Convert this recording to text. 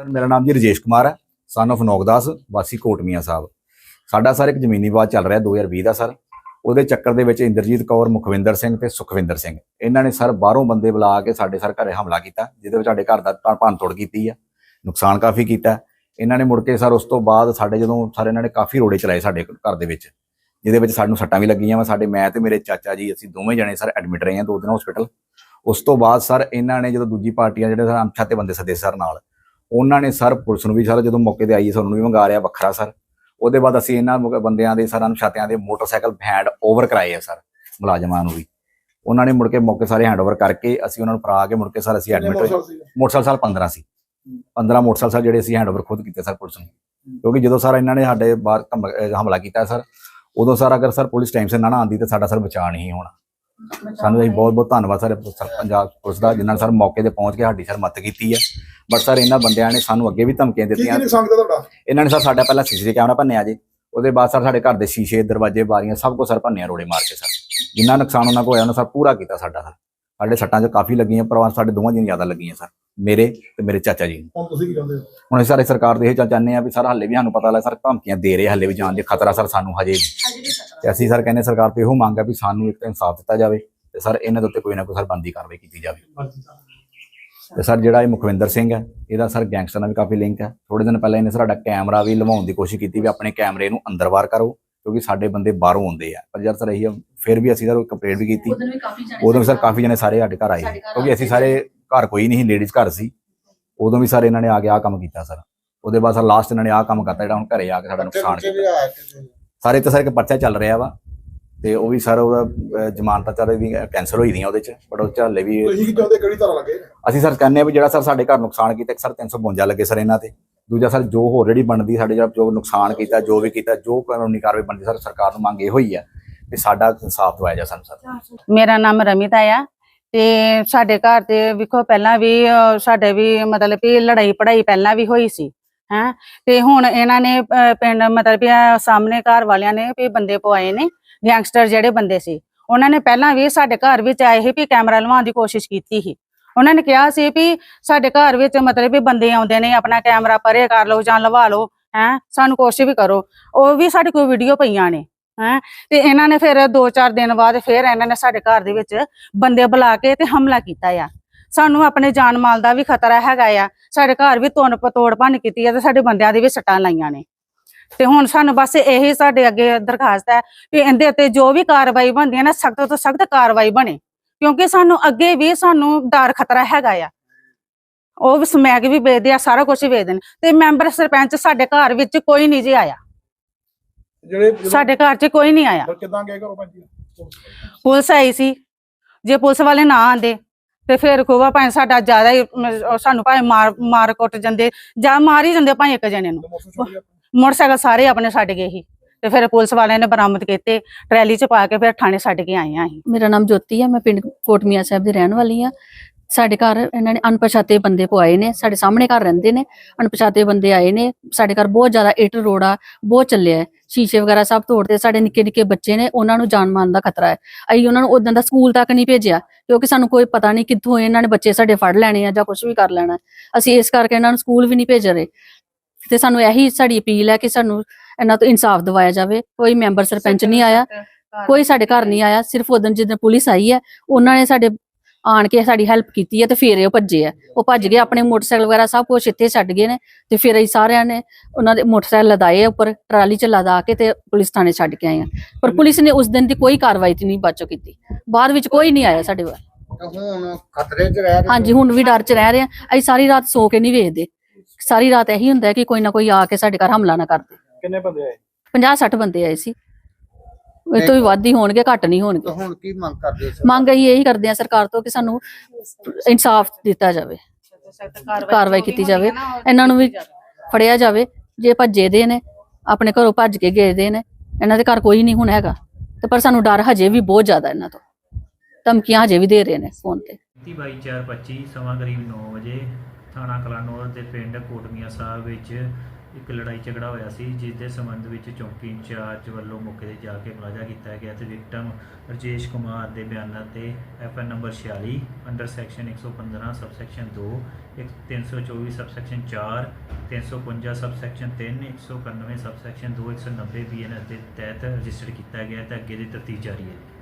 Sir ਮੇਰਾ ਨਾਮ ਜੀ ਰਜੇਸ਼ ਕੁਮਾਰ ਹੈ ਸਨ of ਨੌਗਦਾਸ, ਵਾਸੀ ਕੋਟਮੀਆਂ ਸਾਹਿਬ। ਸਾਡਾ ਸਰ ਇੱਕ ਜ਼ਮੀਨੀ ਵਿਵਾਦ ਚੱਲ ਰਿਹਾ 2020 ਦਾ ਸਰ। ਉਹਦੇ ਚੱਕਰ ਦੇ ਵਿੱਚ ਇੰਦਰਜੀਤ ਕੌਰ, ਮੁਖਵਿੰਦਰ ਸਿੰਘ ਤੇ ਸੁਖਵਿੰਦਰ ਸਿੰਘ। ਇਹਨਾਂ ਨੇ ਸਰ ਬਾਹਰੋਂ ਬੰਦੇ ਬੁਲਾ ਕੇ ਸਾਡੇ ਸਰ ਘਰੇ ਹਮਲਾ ਕੀਤਾ, ਜਿਹਦੇ ਵਿੱਚ ਸਾਡੇ ਘਰ ਦਾ ਭੰਨ- ਤੋੜ ਕੀਤੀ ਆ। ਨੁਕਸਾਨ ਕਾਫੀ ਕੀਤਾ। ਇਹਨਾਂ ਨੇ ਮੁੜ ਕੇ ਸਰ ਉਸ ਤੋਂ ਬਾਅਦ ਸਾਡੇ ਜਦੋਂ ਸਰ ਇਹਨਾਂ ਨੇ ਕਾਫੀ ਰੋੜੇ ਚਲਾਏ ਸਾਡੇ ਘਰ ਦੇ ਵਿੱਚ, ਜਿਹਦੇ ਵਿੱਚ ਸਾਨੂੰ ਸੱਟਾਂ ਵੀ ਲੱਗੀਆਂ ਵਾ। ਸਾਡੇ ਮੈਂ ਤੇ ਮੇਰੇ ਚਾਚਾ ਜੀ, ਅਸੀਂ ਦੋਵੇਂ ਜਣੇ ਸਰ ਐਡਮਿਟ ਰਹੇ ਹਾਂ ਦੋ ਦਿਨ ਹਸਪੀਟਲ ਉਸ ਤੋਂ ਬਾਅਦ ਸਰ ਇਹਨਾਂ ਨੇ ਜਦੋਂ ਦੂਜੀ ਪਾਰਟੀਆਂ ਜਿਹੜੇ ਸਰ ਅਣਪਛਾਤੇ ਬੰਦੇ ਸੱਦੇ ਸਰ ਨਾਲ। ਉਹਨਾਂ ਨੇ ਸਰ ਪੁਲਿਸ ਨੂੰ ਵੀ ਸਰ ਜਦੋਂ ਮੌਕੇ ਤੇ ਆਈ ਸਾਨੂੰ ਵੀ ਮੰਗਾ ਰਿਆ ਵੱਖਰਾ ਸਰ। ਉਹਦੇ ਬਾਅਦ ਅਸੀਂ ਇਹਨਾਂ ਬੰਦਿਆਂ ਦੇ ਸਰ ਅਣਪਛਾਤਿਆਂ ਦੇ ਮੋਟਰਸਾਈਕਲ ਹੈਂਡ ਓਵਰ ਕਰਾਏ ਆ ਸਰ ਮੁਲਾਜ਼ਮਾਂ ਨੂੰ ਵੀ। ਉਹਨਾਂ ਨੇ ਮੁੜ ਕੇ ਮੌਕੇ ਸਾਰੇ ਹੈਂਡ ਓਵਰ ਕਰਕੇ ਅਸੀਂ ਉਹਨਾਂ ਨੂੰ ਫੜਾ ਕੇ ਮੁੜ ਕੇ ਸਰ ਅਸੀਂ ਐਡਮਿਟ ਹੋਏ। ਮੋਟਰਸਾਈਕਲ ਸਾਲ 15 ਸੀ। 15 ਮੋਟਰਸਾਈਕਲ ਸਰ ਜਿਹੜੇ ਅਸੀਂ ਹੈਂਡ ਓਵਰ ਖੁਦ ਕੀਤੇ ਸਰ ਪੁਲਿਸ ਨੂੰ। ਕਿਉਂਕਿ ਜਦੋਂ ਸਰ ਇਹਨਾਂ ਨੇ ਸਾਡੇ ਬਾਹਰ ਹਮਲਾ ਕੀਤਾ ਸਰ ਉਦੋਂ ਸਰ ਅਗਰ ਸਰ ਪੁਲਿਸ ਟਾਈਮ ਸਿਰ ਨਾ ਨਾ ਆਂਦੀ ਤੇ ਸਾਡਾ ਸਰ ਬਚਾਅ ਨਹੀਂ ਹੋਣਾ। ਸਾਨੂੰ ਅਸੀਂ ਬਹੁਤ ਬਹੁਤ ਧੰਨਵਾਦ ਸਰ ਸਰ ਪੰਜਾਬ ਪੁਲਿਸ ਦਾ ਜਿਨ੍ਹਾਂ ਨੇ ਸਰ ਮੌਕੇ ਤੇ ਪਹੁੰਚ ਕੇ ਸਾਡੀ ਸਰ ਮਦਦ ਕੀਤੀ ਹੈ। ਬਟ ਸਰ ਇਹਨਾਂ ਬੰਦਿਆਂ ਨੇ ਸਾਨੂੰ ਅੱਗੇ ਵੀ ਧਮਕੀਆਂ ਕੀ ਦਿੱਤੀਆਂ। ਕੀ ਨੁਕਸਾਨ ਕੀਤਾ ਤੁਹਾਡਾ? ਇਹਨਾਂ ਨੇ ਸਰ ਸਾਡਾ ਪਹਿਲਾਂ ਸੀਸੀਟੀਵੀ ਕੈਮਰਾ ਭੰਨਿਆ ਜੀ। ਉਹਦੇ ਬਾਅਦ ਸਰ ਸਾਡੇ ਘਰ ਦੇ ਸ਼ੀਸ਼ੇ ਦਰਵਾਜ਼ੇ ਬਾਰੀਆਂ ਸਭ ਕੁਝ ਸਰ ਭੰਨਿਆ ਰੋੜੇ ਮਾਰ ਕੇ ਸਰ। ਜਿੰਨਾ ਨੁਕਸਾਨ ਉਹਨਾਂ ਕੋਲ ਹੋਇਆ ਉਹਨਾਂ ਸਰ ਪੂਰਾ ਕੀਤਾ ਸਾਡਾ ਸਰ। ਸਾਡੇ ਸੱਟਾਂ 'ਚ ਕਾਫੀ ਲੱਗੀਆਂ ਪਰ ਸਾਡੇ ਦੋਵਾਂ ਦੀਆਂ ਜ਼ਿਆਦਾ ਲੱਗੀਆਂ ਸਰ। ਮੇਰੇ ਤੇ ਮੇਰੇ ਚਾਚਾ ਜੀ। ਨੂੰ ਹੁਣ ਤੁਸੀਂ ਕੀ ਚਾਹੁੰਦੇ ਹੋ? ਹੁਣ ਅਸੀਂ ਸਾਰੇ ਸਰਕਾਰ ਦੇ ਇਹ ਚੱਲ ਚਾਹੁੰਦੇ ਆ ਵੀ ਸਰ ਹਾਲੇ ਵੀ ਸਾਨੂੰ ਪਤਾ ਲੱਗ ਸਰ ਧਮਕੀਆਂ ਦੇ ਰਹੇ ਹਾਲੇ ਵੀ ਜਾਣ ਦੇ ਖਤਰਾ ਸਰ ਸਾਨੂੰ ਹਜੇ ਵੀ। ਤੇ ਅਸੀਂ ਸਰ ਕਹਿੰਦੇ ਸਰਕਾਰ ਤੋਂ ਇਹੋ ਮੰਗ ਹੈ ਵੀ ਸਾਨੂੰ ਇੱਕ ਤਾਂ ਇਨਸਾਫ ਦਿੱਤਾ ਜਾਵੇ ਤੇ ਸਰ ਇਹਨਾਂ ਦੇ ਉੱਤੇ ਕੋਈ ਨਾ ਕੋਈ ਸਰ ਬੰਦੀ ਕਾਰਵਾਈ ਕੀਤੀ ਜਾਵੇ। ਤੇ ਸਰ ਜਿਹੜਾ ਇਹ ਮੁਖਵਿੰਦਰ ਸਿੰਘ ਹੈ ਇਹਦਾ ਸਰ ਗੈਂਗਸਟਰ ਨਾਲ ਵੀ ਕਾਫੀ ਲਿੰਕ ਹੈ। ਥੋੜੇ ਦਿਨ ਪਹਿਲਾਂ ਇਹਨੇ ਸਾਡਾ ਕੈਮਰਾ ਵੀ ਲਵਾਉਣ ਦੀ ਕੋਸ਼ਿਸ਼ ਕੀਤੀ ਵੀ ਆਪਣੇ ਕੈਮਰੇ ਨੂੰ ਅੰਦਰ ਬਾਹਰ ਕਰੋ ਕਿਉਂਕਿ ਸਾਡੇ ਬੰਦੇ ਬਾਹਰੋਂ ਆਉਂਦੇ ਆ। ਪਰ ਜਦ ਸਰ ਇਹੀ ਫਿਰ ਵੀ ਅਸੀਂ ਸਰ ਕੰਪਲੇਂਟ ਵੀ ਕੀਤੀ। ਉਦੋਂ ਵੀ ਸਰ ਕਾਫੀ ਜਣੇ ਸਾਰੇ ਸਾਡੇ ਘਰ ਆਏ। ਕਿਉਂਕਿ ਅਸੀਂ ਸਾਰੇ ਘਰ ਕੋਈ ਨਹੀਂ ਲੇਡੀਜ਼ ਘਰ ਸੀ। ਉਦੋਂ ਵੀ ਸਰ ਇਹਨਾਂ ਨੇ ਆ ਕੇ ਆਹ ਕੰਮ ਕੀਤਾ ਸਰ। ਉਹਦੇ ਬਾਅਦ ਸਰ ਲਾਸਟ ਇਹਨਾਂ ਨੇ ਆਹ ਕੰਮ ਕਰਤਾ ਜਿਹੜਾ ਹੁਣ ਘਰੇ ਆ ਕੇ ਸਾਡਾ ਨੁਕਸਾਨ ਕੀਤਾ। ਸਾਰੇ ਤੇ ਸਰ ਇੱਕ ਪਰਚਾ ਚੱਲ ਰਿਹਾ ਵਾ। ਤੇ ਉਹ ਵੀ ਸਰ ਉਹਦਾ ਜ਼ਮਾਨਤਾਂ ਚੱਲ ਰਹੀ ਕੈਂਸਲ ਹੋਈ ਦੀਆਂ ਉਹਦੇ ਚ ਬਟ ਉਹ 'ਚ ਹਾਲੇ ਵੀ ਤੁਸੀਂ ਕੀ ਚਾਹੁੰਦੇ ਕਿਹੜੀ ਤਰ੍ਹਾਂ ਲੱਗੇ? ਅਸੀਂ ਸਰ ਕਹਿੰਦੇ ਆ ਵੀ ਜਿਹੜਾ ਸਰ ਸਾਡੇ ਘਰ ਨੁਕਸਾਨ ਕੀਤਾ ਇੱਕ ਸਰ 352 ਲੱਗੇ ਸਰ ਇਹਨਾਂ ਤੇ। ਦੂਜਾ ਸਰ ਜੋ ਆਲਰੇਡੀ ਬਣਦੀ ਸਾਡੇ ਜਿਹੜਾ ਜੋ ਨੁਕਸਾਨ ਕੀਤਾ ਜੋ ਵੀ ਕੀਤਾ ਜੋ ਕਾਨੂੰਨੀ ਕਾਰਵਾਈ ਬਣਦੀ ਸਰ ਸਰਕਾਰ ਨੂੰ ਮੰਗ ਇਹੋ ਹੀ ਆ ਵੀ ਸਾਡਾ ਇਨਸਾਫ ਦਵਾਇਆ ਜਾ ਸਾਨੂੰ ਸਰ ਮੇਰਾ ਨਾਮ ਰਮਿਤਾ ਆ ਤੇ ਸਾਡੇ ਘਰ ਤੇ ਵੇਖੋ ਪਹਿਲਾਂ ਵੀ ਸਾਡੇ ਵੀ ਮਤਲਬ ਵੀ ਲੜਾਈ ਪੜਾਈ ਪਹਿਲਾਂ ਵੀ ਹੋਈ ਸੀ ਹੈ। ਤੇ ਹੁਣ ਇਹਨਾਂ ਨੇ ਪਿੰਡ ਮਤਲਬ ਵੀ ਆਹ ਸਾਹਮਣੇ ਘਰ ਵਾਲਿਆਂ ਨੇ ਵੀ ਬੰਦੇ ਪਵਾਏ ਨੇ। ਗੈਂਗਸਟਰ ਜਿਹੜੇ ਬੰਦੇ ਸੀ। ਉਹਨਾਂ ਨੇ ਪਹਿਲਾਂ ਵੀ ਸਾਡੇ ਘਰ ਵਿੱਚ ਆਏ ਸੀ ਵੀ ਕੈਮਰਾ ਲਵਾਉਣ ਦੀ ਕੋਸ਼ਿਸ਼ ਕੀਤੀ ਸੀ। ਉਹਨਾਂ ਨੇ ਕਿਹਾ ਸੀ ਵੀ ਸਾਡੇ ਘਰ ਵਿੱਚ ਮਤਲਬ ਵੀ ਬੰਦੇ ਆਉਂਦੇ ਨੇ, ਆਪਣਾ ਕੈਮਰਾ ਪਰੇ ਕਰ ਲਓ ਜਾਂ ਲਵਾ ਲਓ, ਹੈ, ਸਾਨੂੰ ਕੋਸ਼ਿਸ਼ ਵੀ ਕਰੋ। ਉਹ ਵੀ ਸਾਡੇ ਕੋਲ ਵੀਡੀਓ ਪਈਆਂ ਨੇ, ਹੈ। ਤੇ ਇਹਨਾਂ ਨੇ ਫਿਰ 2-4 ਦਿਨ ਬਾਅਦ ਫਿਰ ਇਹਨਾਂ ਨੇ ਸਾਡੇ ਘਰ ਦੇ ਵਿੱਚ ਬੰਦੇ ਬੁਲਾ ਕੇ ਤੇ ਹਮਲਾ ਕੀਤਾ ਆ। ਸਾਨੂੰ ਆਪਣੇ ਜਾਨ ਮਾਲ ਦਾ ਵੀ ਖਤਰਾ ਹੈਗਾ ਆ। ਸਾਡੇ ਘਰ ਵੀ ਤੋੜ ਤੋੜ ਭੰਨ ਕੀਤੀ ਆ ਤੇ ਸਾਡੇ ਬੰਦਿਆਂ ਦੇ ਵੀ ਸੱਟਾਂ ਲਾਈਆਂ ਨੇ। ਤੇ ਹੁਣ ਸਾਨੂੰ ਬਸ ਇਹੀ ਸਾਡੇ ਅੱਗੇ ਦਰਖਾਸਤ ਹੈ ਵੀ ਇਹਦੇ ਉੱਤੇ ਜੋ ਵੀ ਕਾਰਵਾਈ ਬਣਦੀ ਹੈ ਨਾ ਸਖਤ ਤੋਂ ਸਖਤ ਕਾਰਵਾਈ ਬਣੇ। ਕਿਉਂਕਿ ਸਾਨੂੰ ਅੱਗੇ ਵੀ ਸਾਨੂੰ ਡਰ ਖਤਰਾ ਹੈਗਾ ਆ। ਉਹ ਵੀ ਸਮੈਕ ਵੀ ਵੇਚਦੇ ਆ ਸਾਰਾ ਕੁਝ ਵੇਚਦੇ ਨੇ। ਤੇ ਮੈਂਬਰ ਸਰਪੰਚ ਸਾਡੇ ਘਰ ਵਿੱਚ ਕੋਈ ਨਹੀਂ ਜੀ ਆਇਆ। ਜਿਹੜੇ ਸਾਡੇ ਘਰ 'ਚ ਕੋਈ ਨਹੀਂ ਆਇਆ। ਫਿਰ ਕਿੱਦਾਂ ਗਏ ਘਰੋਂ ਪੰਜੀ ਪੁਲਿਸ ਆਈ ਸੀ। ਜੇ ਪੁਲਿਸ ਵਾਲੇ ਨਾ ਆਂਦੇ ਤੇ ਫਿਰ ਕੋਵਾ ਭਾਵੇਂ ਸਾਡਾ ਜ਼ਿਆਦਾ ਹੀ ਸਾਨੂੰ ਭਾਵੇਂ ਮਾਰ ਮਾਰ ਕੁੱਟ ਜਾਂਦੇ ਜਾਂ ਮਾਰ ਹੀ ਜਾਂਦੇ ਭਾਵੇਂ ਇੱਕ ਜਣੇ ਨੂੰ। ਮੋਟਰਸਾਈਕਲ ਸਾਰੇ ਆਪਣੇ ਛੱਡ ਗਏ ਸੀ ਤੇ ਫਿਰ ਪੁਲਿਸ ਵਾਲਿਆਂ ਨੇ ਬਰਾਮਦ ਕੀਤੇ, ਟਰੈਲੀ 'ਚ ਪਾ ਕੇ ਫਿਰ ਥਾਣੇ ਛੱਡ ਕੇ ਆਏ ਆ ਅਸੀਂ ਮੇਰਾ ਨਾਮ ਜੋਤੀ ਹੈ ਮੈਂ ਪਿੰਡ ਕੋਟਮੀਆਂ ਸਾਹਿਬ ਦੀ ਰਹਿਣ ਵਾਲੀ ਆ। ਸਾਡੇ ਘਰ ਇਹਨਾਂ ਨੇ ਅਣਪਛਾਤੇ ਬੰਦੇ ਪਵਾਏ ਨੇ, ਸਾਡੇ ਸਾਹਮਣੇ ਘਰ ਰਹਿੰਦੇ ਨੇ, ਅਣਪਛਾਤੇ ਬੰਦੇ ਆਏ ਨੇ, ਸਾਡੇ ਘਰ ਬਹੁਤ ਜ਼ਿਆਦਾ ਇੱਟ ਰੋੜਾ ਬਹੁਤ ਚੱਲਿਆ ਹੈ। ਸ਼ੀਸ਼ੇ ਵਗੈਰਾ ਸਭ ਤੋੜਦੇ, ਸਾਡੇ ਨਿੱਕੇ ਨਿੱਕੇ ਬੱਚੇ ਨੇ, ਉਹਨਾਂ ਨੂੰ ਜਾਨ ਮਾਰਨ ਦਾ ਖਤਰਾ ਹੈ। ਅਸੀਂ ਉਹਨਾਂ ਨੂੰ ਉਦੋਂ ਦਾ ਸਕੂਲ ਤੱਕ ਨਹੀਂ ਭੇਜਿਆ, ਕਿਉਂਕਿ ਸਾਨੂੰ ਕੋਈ ਪਤਾ ਨਹੀਂ ਕਿੱਥੋਂ ਇਹਨਾਂ ਨੇ ਬੱਚੇ ਸਾਡੇ ਫੜ ਲੈਣੇ ਆ ਜਾਂ ਕੁਝ ਵੀ ਕਰ ਲੈਣਾ ਅਸੀਂ ਇਸ ਕਰਕੇ ਇਹਨਾਂ ਨੂੰ ਸਕੂਲ ਵੀ ਨਹੀਂ ਭੇਜ ਰਹੇ। ਤੇ ਸਾਨੂੰ ਇਹੀ ਸਾਡੀ ਅਪੀਲ ਹੈ ਕਿ ਸਾਨੂੰ ਇਹਨਾਂ ਤੋਂ ਇਨਸਾਫ ਦਿਵਾਇਆ ਜਾਵੇ। ਕੋਈ ਮੈਂਬਰ ਸਰਪੰਚ ਨਹੀਂ ਆਇਆ ਕੋਈ ਸਾਡੇ ਘਰ ਨਹੀਂ ਆਇਆ ਸਿਰਫ ਉਦੋਂ ਜਦੋਂ ਪੁਲਿਸ ਆਈ ਹੈ ਉਹਨਾਂ ਨੇ ਸਾਡੇ ਆਣ ਕੇ ਸਾਡੀ ਹੈਲਪ ਕੀਤੀ ਹੈ ਤੇ ਫਿਰ ਉਹ ਭੱਜੇ ਆ। ਉਹ ਭੱਜ ਗਏ ਆਪਣੇ ਮੋਟਰਸਾਈਕਲ ਵਗੈਰਾ ਸਭ ਕੁਝ ਇੱਥੇ ਛੱਡ ਗਏ ਨੇ ਤੇ ਫਿਰ ਅਸੀਂ ਸਾਰਿਆਂ ਨੇ ਉਹਨਾਂ ਦੇ ਮੋਟਰਸਾਈਕਲ ਲਦਾਏ ਉੱਪਰ ਟਰਾਲੀ ਚ ਲਦਾ ਕੇ ਤੇ ਪੁਲਿਸ ਥਾਣੇ ਛੱਡ ਕੇ ਆਏ ਆ। ਪਰ ਪੁਲਿਸ ਨੇ ਉਸ ਦਿਨ ਦੀ ਕੋਈ ਕਾਰਵਾਈ ਤੇ ਨਹੀਂ ਬਾਚੋ ਕੀਤੀ। ਬਾਅਦ ਵਿੱਚ ਕੋਈ ਨਹੀਂ ਆਇਆ ਸਾਡੇ ਵੱਲ। ਹੁਣ ਖਤਰੇ 'ਚ ਰਹਿ ਰਹੇ ਹਾਂਜੀ ਹੁਣ ਵੀ ਡਰ ਚ ਰਹਿ ਰਹੇ ਆ। ਅਸੀਂ ਸਾਰੀ ਰਾਤ ਸੋ ਕੇ ਨਹੀਂ ਵੇਖਦੇ। ਸਾਰੀ ਰਾਤ ਇਹੀ ਹੁੰਦਾ ਹੈ ਕਿ ਕੋਈ ਨਾ ਕੋਈ ਆ ਕੇ ਸਾਡੇ ਘਰ ਹਮਲਾ ਨਾ ਕਰ ਦੇ। ਕਿੰਨੇ ਬੰਦੇ ਆਏ? 50 60 ਬੰਦੇ ਆਏ ਸੀ। ਇਹ ਤੋਂ ਵੀ ਵੱਧ ਹੀ ਹੋਣਗੇ ਘੱਟ ਨਹੀਂ ਹੋਣਗੇ। ਹੁਣ ਕੀ ਮੰਗ ਕਰਦੇ ਹੋ? ਮੰਗ ਅਸੀਂ ਇਹੀ ਕਰਦੇ ਆ ਸਰਕਾਰ ਤੋਂ ਕਿ ਸਾਨੂੰ ਇਨਸਾਫ ਦਿੱਤਾ ਜਾਵੇ। ਕਾਰਵਾਈ ਕੀਤੀ ਜਾਵੇ। ਇਹਨਾਂ ਨੂੰ ਵੀ ਫੜਿਆ ਜਾਵੇ। ਜੇ ਭੱਜੇ ਦੇ ਨੇ ਆਪਣੇ ਘਰੋਂ ਭੱਜ ਕੇ ਗਏ ਦੇ ਨੇ ਇਹਨਾਂ ਦੇ ਘਰ ਕੋਈ ਨਹੀਂ ਹੁਣ ਹੈਗਾ। ਤੇ ਪਰ ਸਾਨੂੰ ਡਰ ਹਜੇ ਵੀ ਬਹੁਤ ਜ਼ਿਆਦਾ ਇਹਨਾਂ ਤੋਂ। ਧਮਕੀਆਂ ਹਜੇ ਵੀ ਦੇ ਰਹੇ ਨੇ ਫੋਨ ਤੇ। 22/4/25 ਸਮਾਂ ਕਰੀਬ 9 ਵਜੇ। ਥਾਣਾ ਕਲਾਨੌਰ ਦੇ ਪਿੰਡ ਕੋਟਮੀਆਂ ਸਾਹਿਬ ਵਿੱਚ ਇੱਕ ਲੜਾਈ ਝਗੜਾ ਹੋਇਆ ਸੀ, ਜਿਸ ਦੇ ਸੰਬੰਧ ਵਿੱਚ ਚੌਂਕੀ ਇੰਚਾਰਜ ਵੱਲੋਂ ਮੌਕੇ ਤੇ ਜਾ ਕੇ ਮੁਲਾਜ਼ਾ ਕੀਤਾ ਗਿਆ ਤੇ ਵਿਕਟਮ ਰਜੇਸ਼ ਕੁਮਾਰ ਦੇ ਬਿਆਨਾਂ ਤੇ ਐਫਐਨ ਨੰਬਰ 46 ਅੰਡਰ ਸੈਕਸ਼ਨ 115 ਸਬਸੈਕਸ਼ਨ 2 ਇੱਕ 324 ਸਬਸੈਕਸ਼ਨ 4 352 ਸਬਸੈਕਸ਼ਨ 3 191 ਸਬਸੈਕਸ਼ਨ 2 190 ਬੀਐਨਐਸ ਦੇ ਤਹਿਤ ਰਜਿਸਟਰ ਕੀਤਾ ਗਿਆ ਤੇ ਅੱਗੇ ਦੀ ਤਫਤੀਸ਼ ਜਾਰੀ ਹੈ।